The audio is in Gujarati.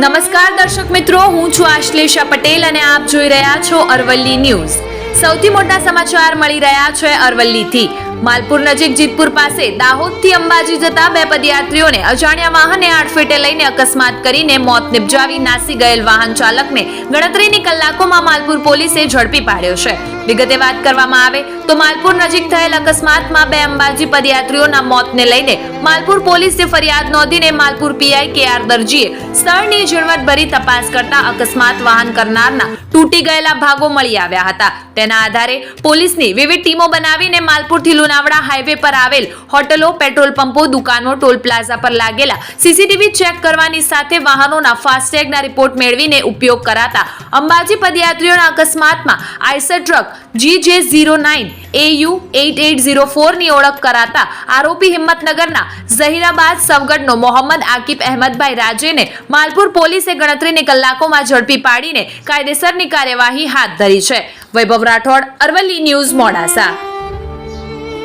નમસ્કાર દર્શક મિત્રો, હું છું આશ્લેષા પટેલ અને આપ જોઈ રહ્યા છો અરવલ્લી ન્યૂઝ. સૌથી મોટા સમાચાર મળી રહ્યા છે અરવલ્લીથી. માલપુર નજીક જીતપુર પાસે દાહોદથી અંબાજી જતા બે પદયાત્રીઓને અજાણ્યા વાહને આડફેટે લઈને અકસ્માત કરીને મોત નિપજાવી નાસી ગયેલ વાહન ચાલકને ગણતરીની કલાકોમાં માલપુર પોલીસે ઝડપી પાડ્યો છે. વિગતે વાત કરવામાં આવે તો માલપુર નજીક થયેલ અકસ્માતમાં બે અંબાજી પદયાત્રીઓના મોતને લઈને માલપુર પોલીસે ફરિયાદ નોંધીને માલપુર પીઆઈ કે આર દરજીએ સ્થળની ઝીણવટભરી તપાસ કરતા અકસ્માત વાહન કરનારના તૂટી ગયેલા ભાગો મળી આવ્યા હતા. તેના આધારે પોલીસની વિવિધ ટીમો બનાવીને માલપુરથી લુણાવાડા હાઈવે પર આવેલ હોટલો, પેટ્રોલ પંપો, દુકાનો, ટોલ પ્લાઝા પર લાગેલા સીસીટીવી ચેક કરવાની સાથે વાહનોના ફાસ્ટેગના રિપોર્ટ મેળવીને ઉપયોગ કરાતા અંબાજી પદયાત્રીઓના અકસ્માતમાં Eicher truck G J zero nine AU eight eight zero ફોરની ઓળખ કરાતા આરોપી હિંમતનગરના ઝહીરાબાદ સવગઢનો મોહમ્મદ આકિબ અહેમદભાઈ રાજેને માલપુર પોલીસે ગણતરીની કલાકોમાં ઝડપી પાડીને કાયદેસરની કાર્યવાહી હાથ ધરી છે. વૈભવ રાઠોડ, અરવલ્લી ન્યૂઝ મોડાસા.